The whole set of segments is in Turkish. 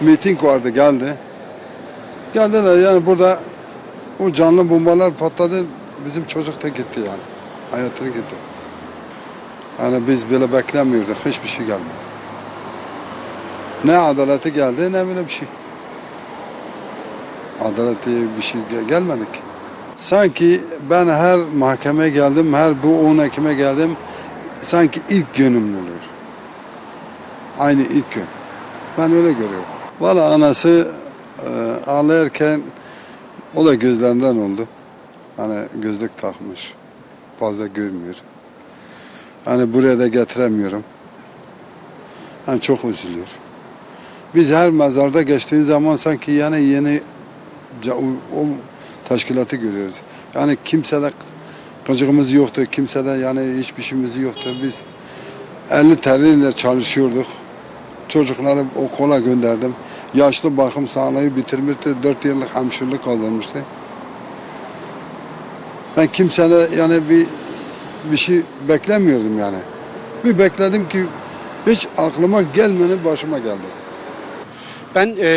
miting vardı geldi. Geldiler yani burada o canlı bombalar patladı. Bizim çocuk da gitti yani. Hayatını gitti. Yani biz böyle beklemiyorduk. Hiçbir şey gelmedi. Ne adaleti geldi ne böyle bir şey. Adalet bir şey gel- gelmedik. Sanki ben her mahkemeye geldim, her bu 10 Ekim'e geldim. Sanki ilk günüm oluyor. Aynı ilk gün. Ben öyle görüyorum. Valla anası e, ağlarken o da gözlerinden oldu. Hani gözlük takmış. Fazla görmüyor. Hani buraya da getiremiyorum. Hani çok üzülüyor. Biz her mezarda geçtiğin zaman sanki yani yeni o, o teşkilatı görüyoruz. Yani kimsede kıcığımız yoktu, kimsede yani hiçbir şeyimiz yoktu. Biz 50 TL'yle çalışıyorduk. Çocukları okula gönderdim. Yaşlı bakım sağlığı bitirmişti. 4 yıllık hemşirelik kazanmıştı. Ben kimsene yani bir bir şey beklemiyordum yani. Bir bekledim ki hiç aklıma gelmeni başıma geldi. Ben e,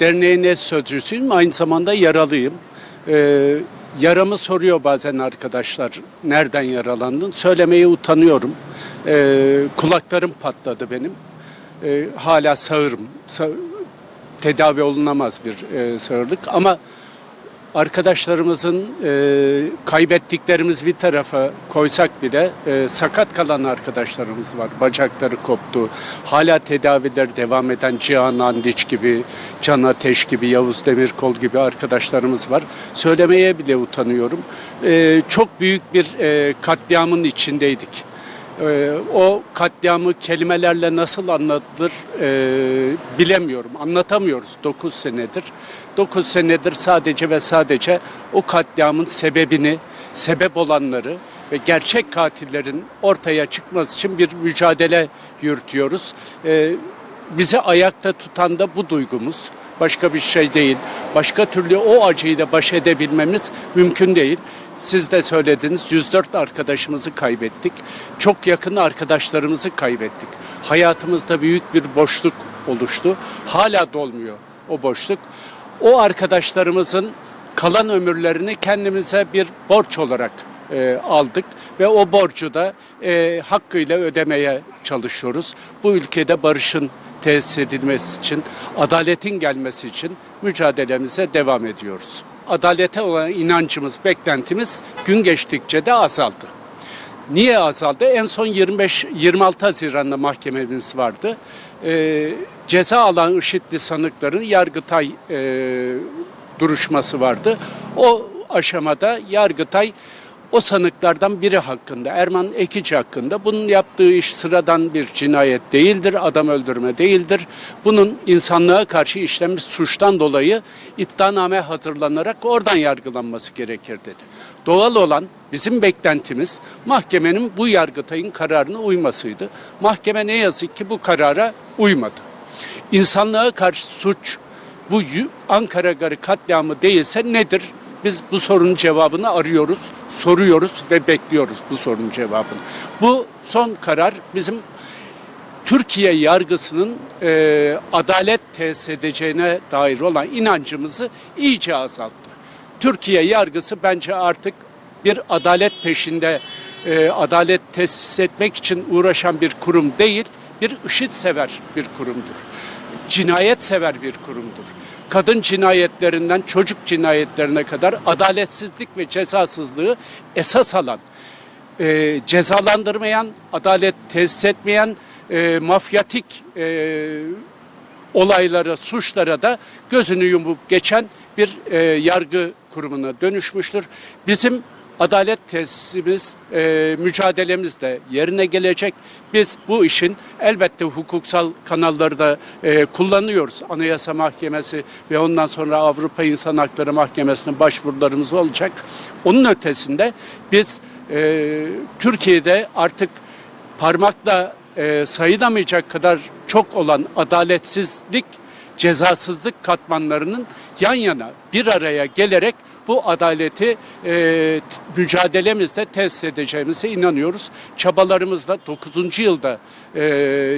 derneğin eş sözcüsüyüm, aynı zamanda yaralıyım. E, yaramı soruyor bazen arkadaşlar, nereden yaralandın? Söylemeye utanıyorum. E, kulaklarım patladı benim. E, hala sağırım. Sa- tedavi olunamaz bir e, sağırlık ama arkadaşlarımızın e, kaybettiklerimiz bir tarafa koysak bile e, sakat kalan arkadaşlarımız var. Bacakları koptu. Hala tedaviler devam eden Cihan Andiç gibi, Can Ateş gibi, Yavuz Demirkol gibi arkadaşlarımız var. Söylemeye bile utanıyorum. E, çok büyük bir e, katliamın içindeydik. Ee, o katliamı kelimelerle nasıl anlatılır e, bilemiyorum. Anlatamıyoruz 9 senedir. 9 senedir sadece ve sadece o katliamın sebebini, sebep olanları ve gerçek katillerin ortaya çıkması için bir mücadele yürütüyoruz. Ee, bizi ayakta tutan da bu duygumuz. Başka bir şey değil. Başka türlü o acıyla baş edebilmemiz mümkün değil. Siz de söylediniz 104 arkadaşımızı kaybettik. Çok yakın arkadaşlarımızı kaybettik. Hayatımızda büyük bir boşluk oluştu. Hala dolmuyor o boşluk. O arkadaşlarımızın kalan ömürlerini kendimize bir borç olarak e, aldık ve o borcu da e, hakkıyla ödemeye çalışıyoruz. Bu ülkede barışın tesis edilmesi için, adaletin gelmesi için mücadelemize devam ediyoruz. Adalete olan inancımız, beklentimiz gün geçtikçe de azaldı. Niye azaldı? En son 25 26 Haziran'da mahkememiz vardı. Ee, ceza alan IŞİD'li sanıkların Yargıtay e, duruşması vardı. O aşamada Yargıtay o sanıklardan biri hakkında, Erman Ekici hakkında bunun yaptığı iş sıradan bir cinayet değildir, adam öldürme değildir. Bunun insanlığa karşı işlenmiş suçtan dolayı iddianame hazırlanarak oradan yargılanması gerekir dedi. Doğal olan bizim beklentimiz mahkemenin bu yargıtayın kararına uymasıydı. Mahkeme ne yazık ki bu karara uymadı. İnsanlığa karşı suç bu Ankara Garı katliamı değilse nedir? Biz bu sorunun cevabını arıyoruz, soruyoruz ve bekliyoruz bu sorunun cevabını. Bu son karar bizim Türkiye yargısının e, adalet tesis edeceğine dair olan inancımızı iyice azalttı. Türkiye yargısı bence artık bir adalet peşinde e, adalet tesis etmek için uğraşan bir kurum değil, bir IŞİD sever bir kurumdur. Cinayet sever bir kurumdur. Kadın cinayetlerinden çocuk cinayetlerine kadar adaletsizlik ve cezasızlığı esas alan, e, cezalandırmayan, adalet tesis etmeyen, e, mafyatik e, olaylara, suçlara da gözünü yumup geçen bir e, yargı kurumuna dönüşmüştür. Bizim adalet tesisimiz, e, mücadelemiz de yerine gelecek. Biz bu işin elbette hukuksal kanalları da e, kullanıyoruz. Anayasa Mahkemesi ve ondan sonra Avrupa İnsan Hakları Mahkemesi'ne başvurularımız olacak. Onun ötesinde biz e, Türkiye'de artık parmakla e, sayılamayacak kadar çok olan adaletsizlik, cezasızlık katmanlarının yan yana bir araya gelerek bu adaleti e, mücadelemizde test edeceğimize inanıyoruz. Çabalarımızla 9. yılda e,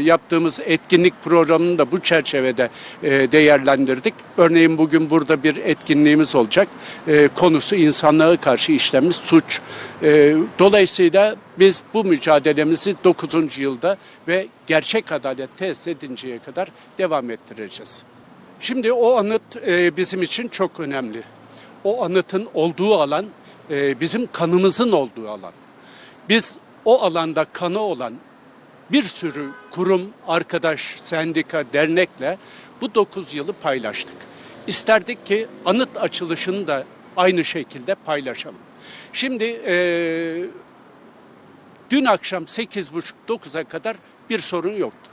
yaptığımız etkinlik programını da bu çerçevede e, değerlendirdik. Örneğin bugün burada bir etkinliğimiz olacak. E, konusu insanlığa karşı işlenmiş suç. E, dolayısıyla biz bu mücadelemizi 9. yılda ve gerçek adalet test edinceye kadar devam ettireceğiz. Şimdi o anıt e, bizim için çok önemli. O anıtın olduğu alan e, bizim kanımızın olduğu alan. Biz o alanda kanı olan bir sürü kurum, arkadaş, sendika, dernekle bu 9 yılı paylaştık. İsterdik ki anıt açılışını da aynı şekilde paylaşalım. Şimdi e, dün akşam 8.30-9'a kadar bir sorun yoktu.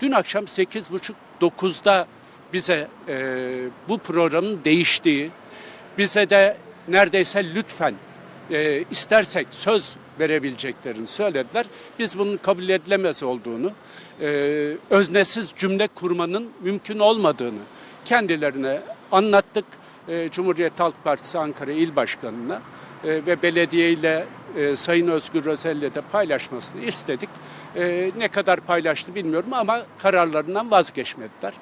Dün akşam 8.30-9'da bize e, bu programın değiştiği, bize de neredeyse lütfen e, istersek söz verebileceklerini söylediler. Biz bunun kabul edilemez olduğunu, e, öznesiz cümle kurmanın mümkün olmadığını kendilerine anlattık. E, Cumhuriyet Halk Partisi Ankara İl Başkanı'na e, ve belediye ile e, Sayın Özgür Özel'le de paylaşmasını istedik. E, ne kadar paylaştı bilmiyorum ama kararlarından vazgeçmediler.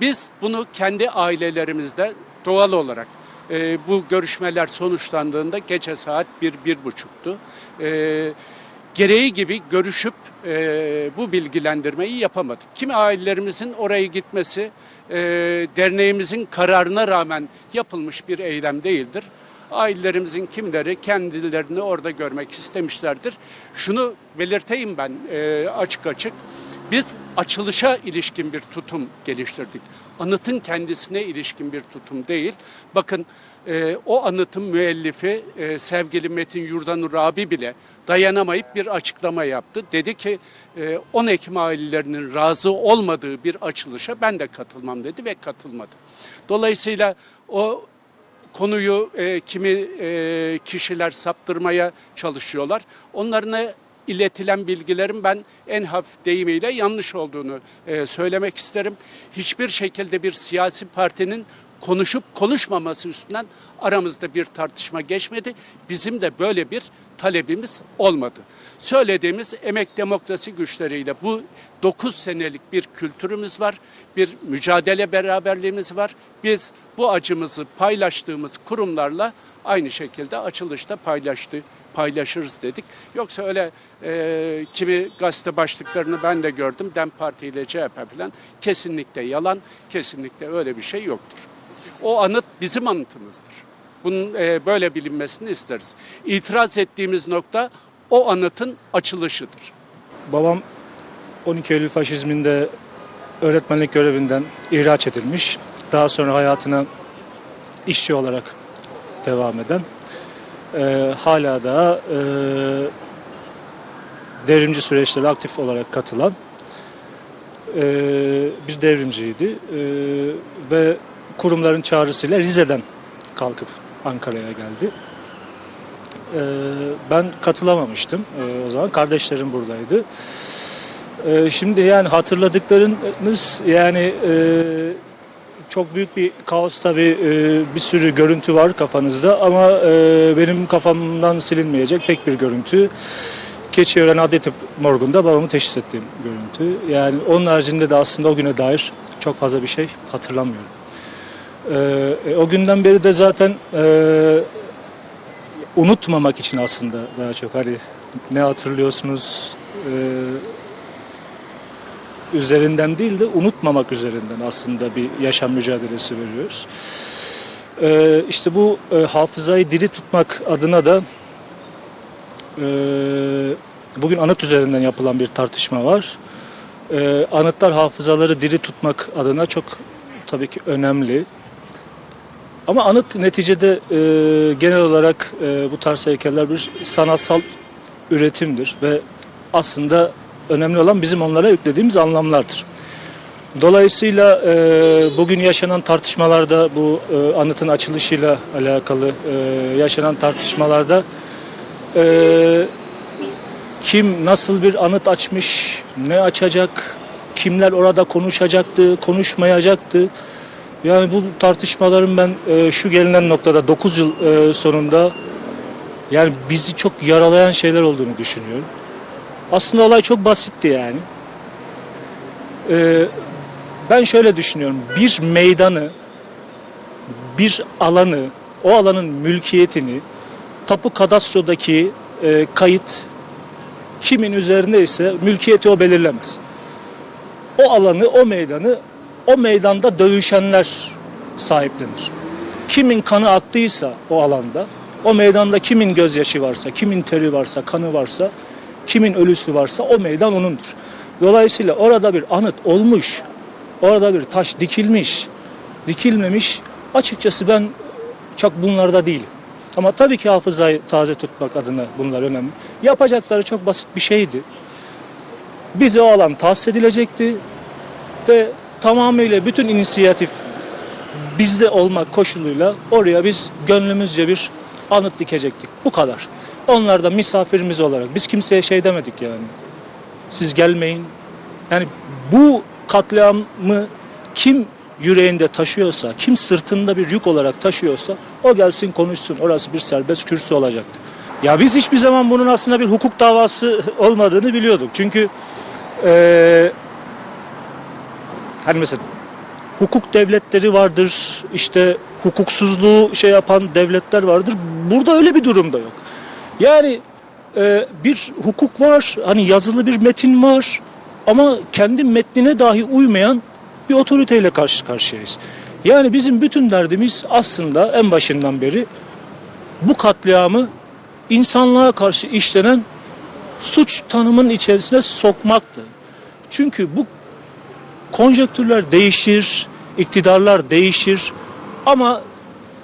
Biz bunu kendi ailelerimizde doğal olarak e, bu görüşmeler sonuçlandığında gece saat bir, bir buçuktu. E, gereği gibi görüşüp e, bu bilgilendirmeyi yapamadık. Kimi ailelerimizin oraya gitmesi e, derneğimizin kararına rağmen yapılmış bir eylem değildir. Ailelerimizin kimleri kendilerini orada görmek istemişlerdir. Şunu belirteyim ben e, açık açık. Biz açılışa ilişkin bir tutum geliştirdik. Anıtın kendisine ilişkin bir tutum değil. Bakın e, o anıtın müellifi e, sevgili Metin Yurdanur abi bile dayanamayıp bir açıklama yaptı. Dedi ki e, 10 Ekim ailelerinin razı olmadığı bir açılışa ben de katılmam dedi ve katılmadı. Dolayısıyla o konuyu e, kimi e, kişiler saptırmaya çalışıyorlar. Onlarına iletilen bilgilerin ben en hafif deyimiyle yanlış olduğunu e, söylemek isterim. Hiçbir şekilde bir siyasi partinin konuşup konuşmaması üstünden aramızda bir tartışma geçmedi. Bizim de böyle bir talebimiz olmadı. Söylediğimiz emek demokrasi güçleriyle bu 9 senelik bir kültürümüz var, bir mücadele beraberliğimiz var. Biz bu acımızı paylaştığımız kurumlarla aynı şekilde açılışta paylaştı, paylaşırız dedik. Yoksa öyle e, kimi gazete başlıklarını ben de gördüm. DEM Parti ile CHP falan kesinlikle yalan, kesinlikle öyle bir şey yoktur. O anıt bizim anıtımızdır. Bunun e, böyle bilinmesini isteriz. İtiraz ettiğimiz nokta o anıtın açılışıdır. Babam 12 Eylül faşizminde öğretmenlik görevinden ihraç edilmiş. Daha sonra hayatına işçi olarak devam eden, e, hala da e, devrimci süreçlere aktif olarak katılan e, bir devrimciydi. E, ve kurumların çağrısıyla Rize'den kalkıp Ankara'ya geldi. E, ben katılamamıştım e, o zaman. Kardeşlerim buradaydı. E, şimdi yani hatırladıklarınız yani e, çok büyük bir kaos tabii e, bir sürü görüntü var kafanızda ama e, benim kafamdan silinmeyecek tek bir görüntü. Keçiören Adli Tıp Morgu'nda babamı teşhis ettiğim görüntü. Yani onun haricinde de aslında o güne dair çok fazla bir şey hatırlamıyorum. E, e, o günden beri de zaten e, unutmamak için aslında daha çok hani ne hatırlıyorsunuz e, üzerinden değil de unutmamak üzerinden aslında bir yaşam mücadelesi veriyoruz. E, işte bu e, hafızayı diri tutmak adına da e, bugün anıt üzerinden yapılan bir tartışma var. E, anıtlar hafızaları diri tutmak adına çok tabii ki önemli. Ama anıt neticede e, genel olarak e, bu tarz heykeller bir sanatsal üretimdir ve aslında önemli olan bizim onlara yüklediğimiz anlamlardır. Dolayısıyla e, bugün yaşanan tartışmalarda bu e, anıtın açılışıyla alakalı e, yaşanan tartışmalarda e, kim nasıl bir anıt açmış, ne açacak, kimler orada konuşacaktı, konuşmayacaktı. Yani bu tartışmaların ben e, şu gelinen noktada 9 yıl e, sonunda yani bizi çok yaralayan şeyler olduğunu düşünüyorum. Aslında olay çok basitti yani. E, ben şöyle düşünüyorum. Bir meydanı, bir alanı, o alanın mülkiyetini tapu kadastrodaki e, kayıt kimin üzerindeyse mülkiyeti o belirlemez. O alanı, o meydanı o meydanda dövüşenler sahiplenir. Kimin kanı aktıysa o alanda, o meydanda kimin gözyaşı varsa, kimin teri varsa, kanı varsa, kimin ölüsü varsa o meydan onundur. Dolayısıyla orada bir anıt olmuş, orada bir taş dikilmiş, dikilmemiş. Açıkçası ben çok bunlarda değilim. Ama tabii ki hafızayı taze tutmak adına bunlar önemli. Yapacakları çok basit bir şeydi. Bize o alan tahsis edilecekti ve tamamıyla bütün inisiyatif bizde olmak koşuluyla oraya biz gönlümüzce bir anıt dikecektik. Bu kadar. Onlar da misafirimiz olarak biz kimseye şey demedik yani. Siz gelmeyin. Yani bu katliamı kim yüreğinde taşıyorsa, kim sırtında bir yük olarak taşıyorsa o gelsin konuşsun. Orası bir serbest kürsü olacaktı. Ya biz hiçbir zaman bunun aslında bir hukuk davası olmadığını biliyorduk. Çünkü eee hani mesela hukuk devletleri vardır. işte hukuksuzluğu şey yapan devletler vardır. Burada öyle bir durum da yok. Yani e, bir hukuk var, hani yazılı bir metin var ama kendi metnine dahi uymayan bir otoriteyle karşı karşıyayız. Yani bizim bütün derdimiz aslında en başından beri bu katliamı insanlığa karşı işlenen suç tanımının içerisine sokmaktı. Çünkü bu konjektürler değişir, iktidarlar değişir ama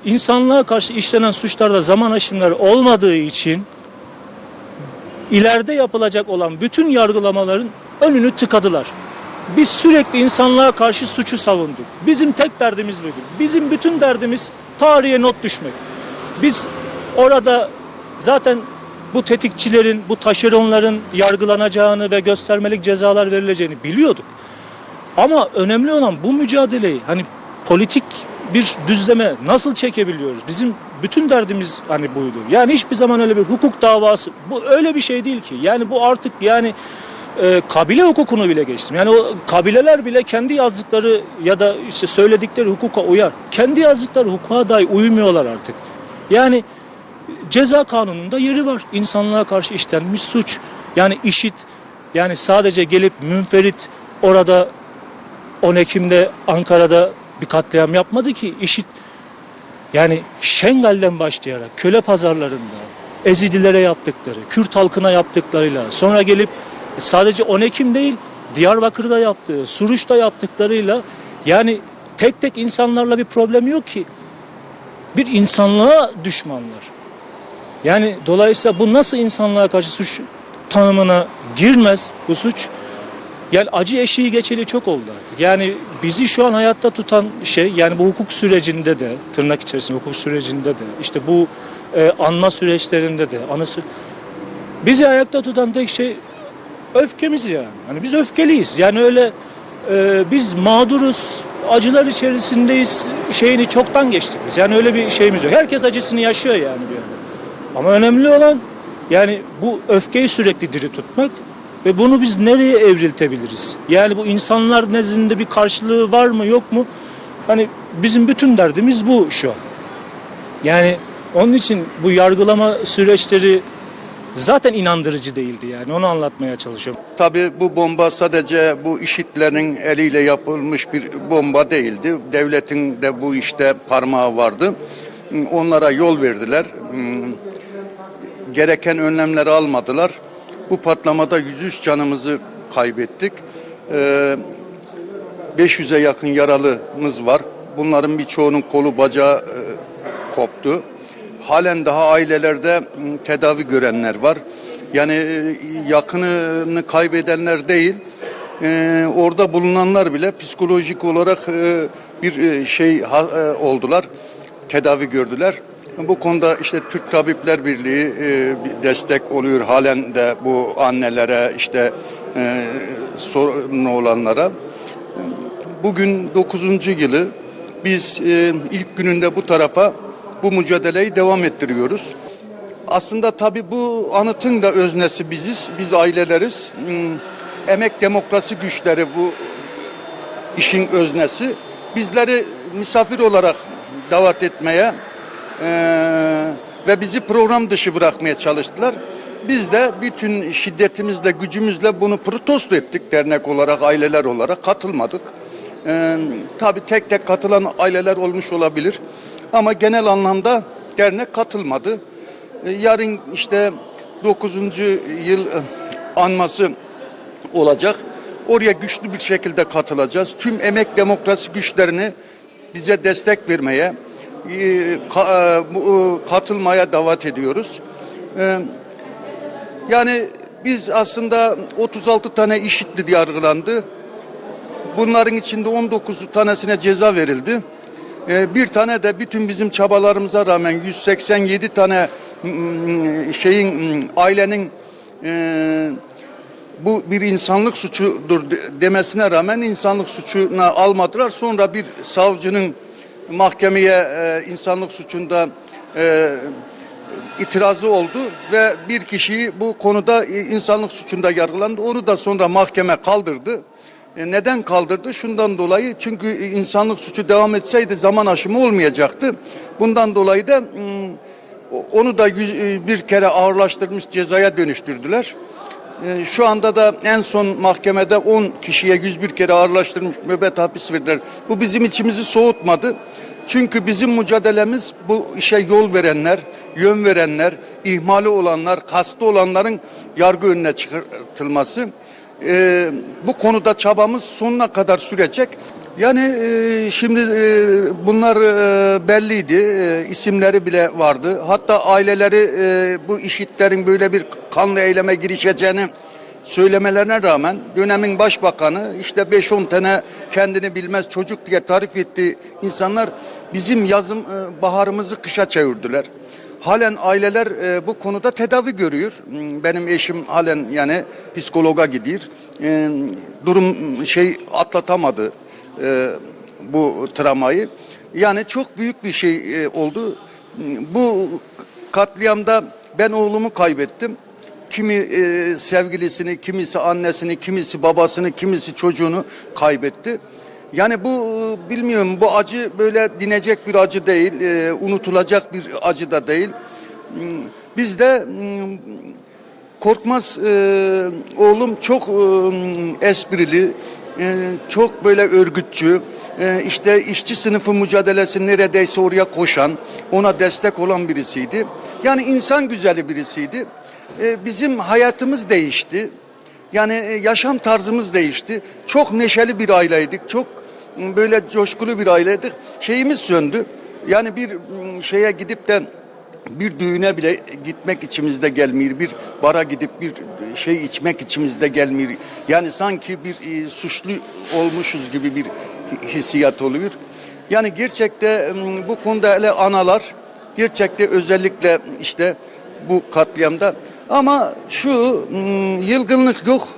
insanlığa karşı işlenen suçlarda zaman aşımları olmadığı için ileride yapılacak olan bütün yargılamaların önünü tıkadılar. Biz sürekli insanlığa karşı suçu savunduk. Bizim tek derdimiz buydu. Bizim bütün derdimiz tarihe not düşmek. Biz orada zaten bu tetikçilerin, bu taşeronların yargılanacağını ve göstermelik cezalar verileceğini biliyorduk. Ama önemli olan bu mücadeleyi hani politik bir düzleme nasıl çekebiliyoruz? Bizim bütün derdimiz hani buydu. Yani hiçbir zaman öyle bir hukuk davası bu öyle bir şey değil ki. Yani bu artık yani e, kabile hukukunu bile geçtim. Yani o kabileler bile kendi yazdıkları ya da işte söyledikleri hukuka uyar. Kendi yazdıkları hukuka dahi uymuyorlar artık. Yani ceza kanununda yeri var. İnsanlığa karşı işlenmiş suç. Yani işit yani sadece gelip münferit orada 10 Ekim'de Ankara'da bir katliam yapmadı ki işit yani Şengal'den başlayarak köle pazarlarında Ezidilere yaptıkları, Kürt halkına yaptıklarıyla sonra gelip sadece 10 Ekim değil Diyarbakır'da yaptığı, Suruç'ta yaptıklarıyla yani tek tek insanlarla bir problem yok ki. Bir insanlığa düşmanlar. Yani dolayısıyla bu nasıl insanlığa karşı suç tanımına girmez bu suç? Yani acı eşiği geçeli çok oldu artık. Yani bizi şu an hayatta tutan şey yani bu hukuk sürecinde de tırnak içerisinde hukuk sürecinde de işte bu e, anma süreçlerinde de anı sü- bizi ayakta tutan tek şey öfkemiz yani. Hani biz öfkeliyiz. Yani öyle e, biz mağduruz, acılar içerisindeyiz şeyini çoktan geçtik biz. Yani öyle bir şeyimiz yok. Herkes acısını yaşıyor yani bir yerde. Ama önemli olan yani bu öfkeyi sürekli diri tutmak ve bunu biz nereye evriltebiliriz? Yani bu insanlar nezdinde bir karşılığı var mı yok mu? Hani bizim bütün derdimiz bu şu an. Yani onun için bu yargılama süreçleri zaten inandırıcı değildi yani onu anlatmaya çalışıyorum. Tabii bu bomba sadece bu işitlerin eliyle yapılmış bir bomba değildi. Devletin de bu işte parmağı vardı. Onlara yol verdiler. Gereken önlemleri almadılar. Bu patlamada 103 canımızı kaybettik. Ee, 500'e yakın yaralımız var. Bunların birçoğunun kolu bacağı e, koptu. Halen daha ailelerde tedavi görenler var. Yani e, yakınını kaybedenler değil, e, orada bulunanlar bile psikolojik olarak e, bir e, şey ha- e, oldular, tedavi gördüler. Bu konuda işte Türk Tabipler Birliği e, destek oluyor halen de bu annelere işte e, sorunu olanlara. Bugün 9. yılı Biz e, ilk gününde bu tarafa bu mücadeleyi devam ettiriyoruz. Aslında tabii bu anıtın da öznesi biziz, biz aileleriz. Hmm, Emek demokrasi güçleri bu işin öznesi. Bizleri misafir olarak davet etmeye eee, ve bizi program dışı bırakmaya çalıştılar. Biz de bütün şiddetimizle, gücümüzle bunu protesto ettik dernek olarak, aileler olarak katılmadık. Eee tabii tek tek katılan aileler olmuş olabilir. Ama genel anlamda dernek katılmadı. E, yarın işte 9. yıl e, anması olacak. Oraya güçlü bir şekilde katılacağız. Tüm emek demokrasi güçlerini bize destek vermeye, e, e, e, katılmaya davet ediyoruz. E, Yani biz aslında 36 tane işitli yargılandı. Bunların içinde 19 tanesine ceza verildi. Ee, Bir tane de bütün bizim çabalarımıza rağmen 187 tane şeyin ailenin e, bu bir insanlık suçudur de- demesine rağmen insanlık suçuna almadılar. Sonra bir savcının mahkemeye e, insanlık suçunda e, itirazı oldu ve bir kişiyi bu konuda e, insanlık suçunda yargılandı. Onu da sonra mahkeme kaldırdı. E, Neden kaldırdı? Şundan dolayı çünkü insanlık suçu devam etseydi zaman aşımı olmayacaktı. Bundan dolayı da onu da yüz- e, bir kere ağırlaştırmış cezaya dönüştürdüler. E, Şu anda da en son mahkemede 10 kişiye 101 kere ağırlaştırmış müebbet hapis verdiler. Bu bizim içimizi soğutmadı. Çünkü bizim mücadelemiz bu işe yol verenler, yön verenler, ihmali olanlar, kastı olanların yargı önüne çıkartılması. E, bu konuda çabamız sonuna kadar sürecek. Yani e, şimdi e, bunlar e, belliydi, e, isimleri bile vardı. Hatta aileleri bu işitlerin böyle bir kanlı eyleme girişeceğini söylemelerine rağmen dönemin başbakanı işte 5-10 tane kendini bilmez çocuk diye tarif ettiği insanlar bizim yazım baharımızı kışa çevirdiler. Halen aileler bu konuda tedavi görüyor. Hmm, Benim eşim halen yani psikologa gidiyor. Durum şey atlatamadı e, bu travmayı. Yani çok büyük bir şey e, oldu. Bu katliamda ben oğlumu kaybettim. Kimi e, sevgilisini, kimisi annesini, kimisi babasını, kimisi çocuğunu kaybetti. Yani bu bilmiyorum bu acı böyle dinecek bir acı değil, e, unutulacak bir acı da değil. Hmm, Biz de hmm, Korkmaz e, oğlum çok e, esprili, çok böyle örgütçü, e, işte işçi sınıfı mücadelesi neredeyse oraya koşan, ona destek olan birisiydi. Yani insan güzeli birisiydi. E, bizim hayatımız değişti. Yani e, yaşam tarzımız değişti. Çok neşeli bir aileydik. Çok böyle coşkulu bir aileydik. Şeyimiz söndü. Yani bir şeye gidip de bir düğüne bile gitmek içimizde gelmiyor. Bir bara gidip bir şey içmek içimizde gelmiyor. Yani sanki bir e, suçlu olmuşuz gibi bir hissiyat oluyor. Yani gerçekte bu konuda hele analar gerçekte özellikle işte bu katliamda ama şu yılgınlık yok.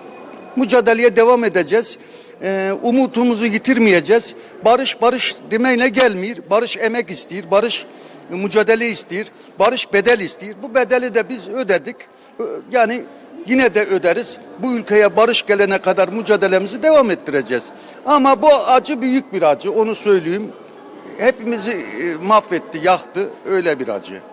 Mücadeleye devam edeceğiz. Ee, umutumuzu yitirmeyeceğiz. Barış barış demeyle gelmiyor. Barış emek istiyor. Barış mücadele istiyor. Barış bedel istiyor. Bu bedeli de biz ödedik. Yani yine de öderiz. Bu ülkeye barış gelene kadar mücadelemizi devam ettireceğiz. Ama bu acı büyük bir acı. Onu söyleyeyim. Hepimizi e, mahvetti, yaktı. Öyle bir acı.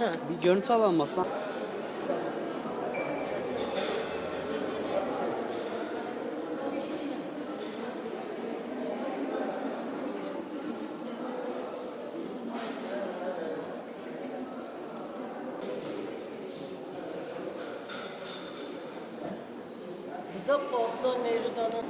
Bir görüntü alamazsan. Bu da Pablo Neruda'nın